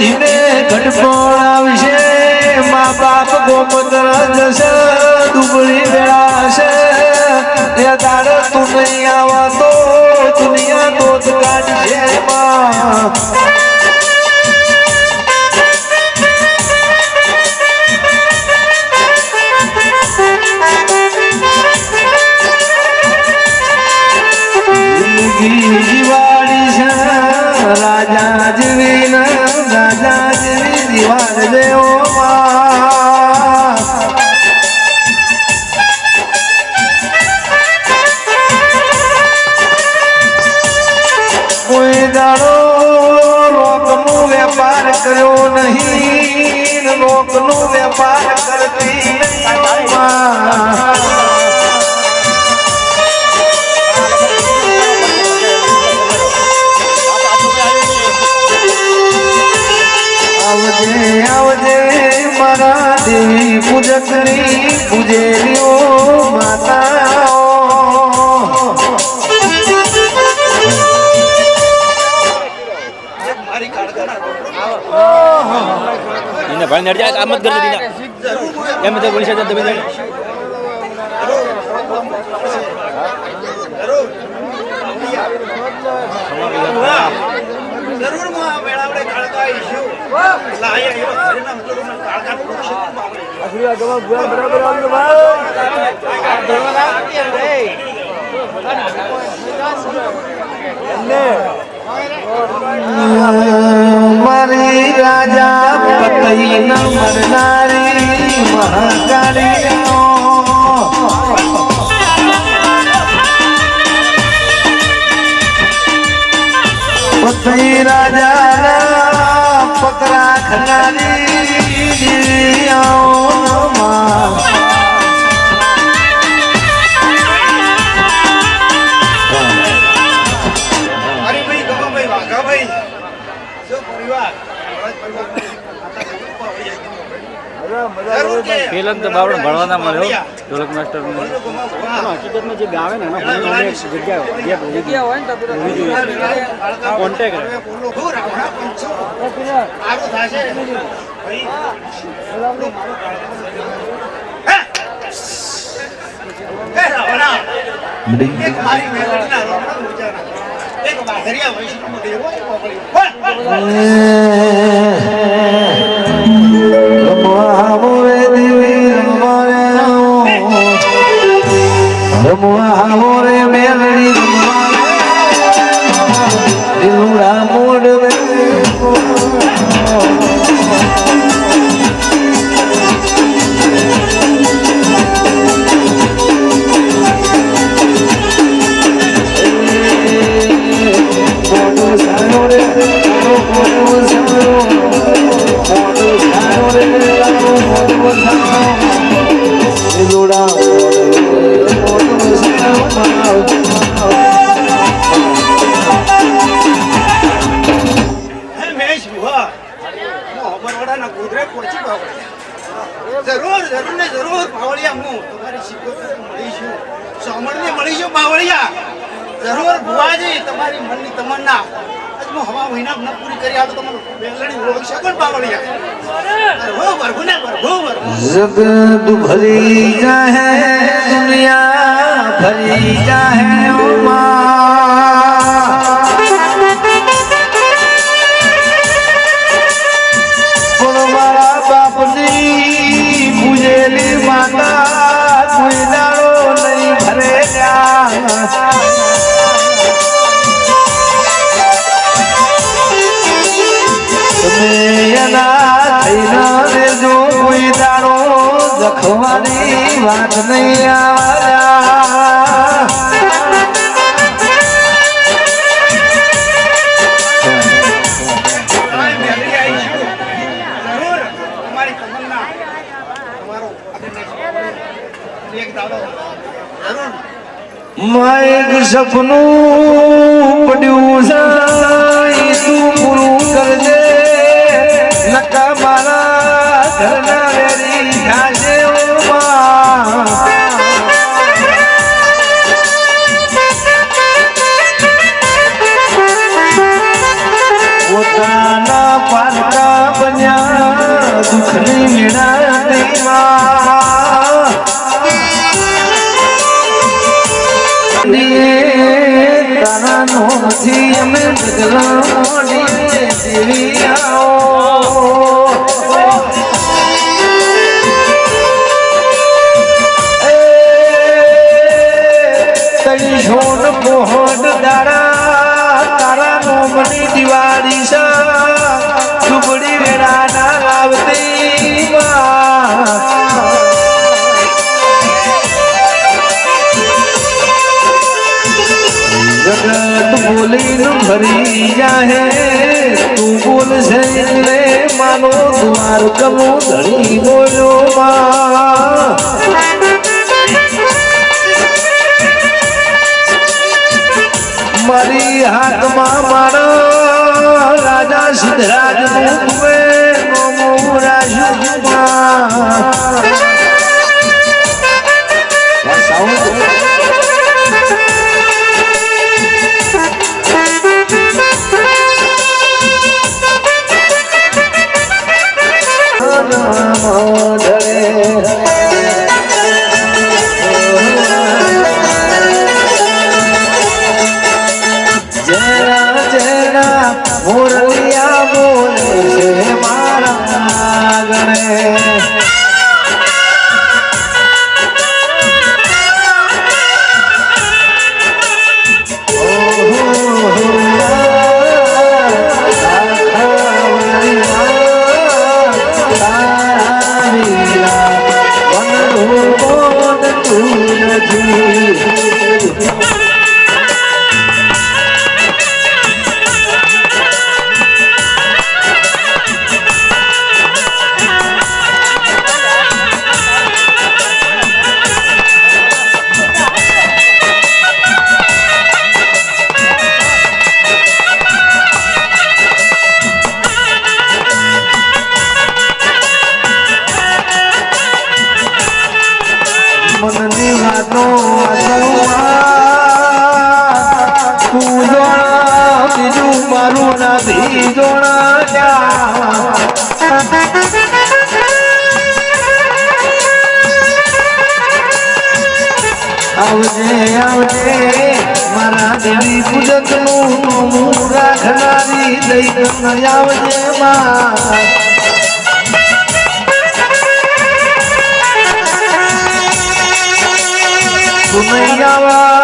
ધીમે ઘટપણ આવશે. મા બાપ ગોમત્ર જશે. કર્યો નહીં લોકનો વેપાર કરતી. આવજે આવજે મારા દેવી પૂજકની પૂજેલીઓ માતાઓ એને ભાઈ નડી જાય આમ જ કરી દીધા એમ તો બોલી શકે તમે જાણે. જરૂર હું આ પતઈ ન મરનારી મહાકાળી રાજા પકરા ખનારી જરૂર કે પેલા તો બાવડો ભણવા ના મળ્યો ઢોલક માસ્ટર. હકીકતમાં જે ગાવે ને એના એક જગ્યા હોય જગ્યા હોય ને તો. હવે રમવા મોરે મેલડી રે. દિલુડા મોડ રે. બાવળિયા. જરૂર જરૂર ને જરૂર, બાવળિયા હું. તમારી શિકોતર મળીશું સોમણને મળીશું બાવળિયા. જરૂર ભુવાજી, તમારી મનની તમન્ના. વર્ષમાં હવા મહિના ન પૂરી કરી આ તો તમારું વેલણી ઓળખશે કોણ બાવળિયા હો, વરઘો ને વરઘો જગદ ભરી જાહે દુનિયા, ભરી જાહે ઓ મા. જખવાની વાત નહીં તમારો એક સપનું તારા નો જીવન બદલો ભરી જાહે તું બોલ જઈને માનો દ્વાર કમો ધણી બોલો મારી હાથમાં મારો રાજા સિદ્ધરાજ નમો રાજુમાં મારા આવજે આવજે મારા દેવી પૂજકનું રાખનારી દઈ આવજે માં. સુનૈયાવા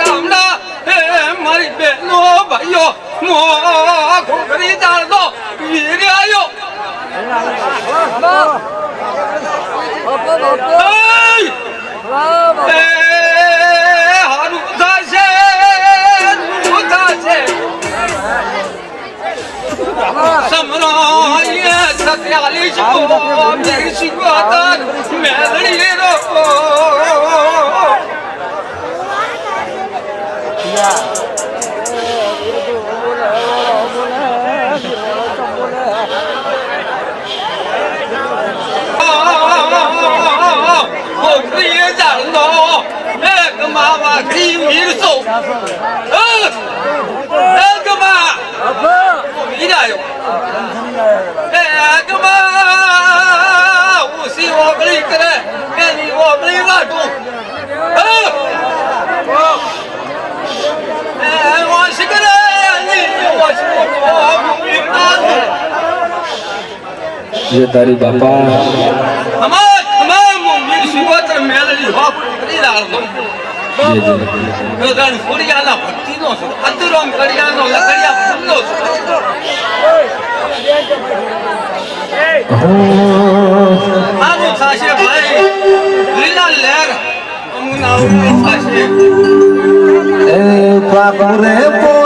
રામના, હે મારી બેનો ભાઈઓ, મો છોકરી ચાલતો વીર એ હારું થશે થશે? સમરાય સત્યાલીસ ગોતર રો માવા ઘી વીરસો એક મા વીરાયો એક મા ઉસી ઓગળી કરે એની ઓગળી વાટું વોશ કરે એની વોશ જે તારી બાપા અમાર અમાર મીર સુગોત્ર મેલડી હોક કરી દાળતો જે જે ગગન ભક્તિનો કડિયાનો લકડિયા ફૂલનો છું આનું થાશે ભાઈ લીલા લહેર અમુના ઊભી થાશે એ પાપરે પો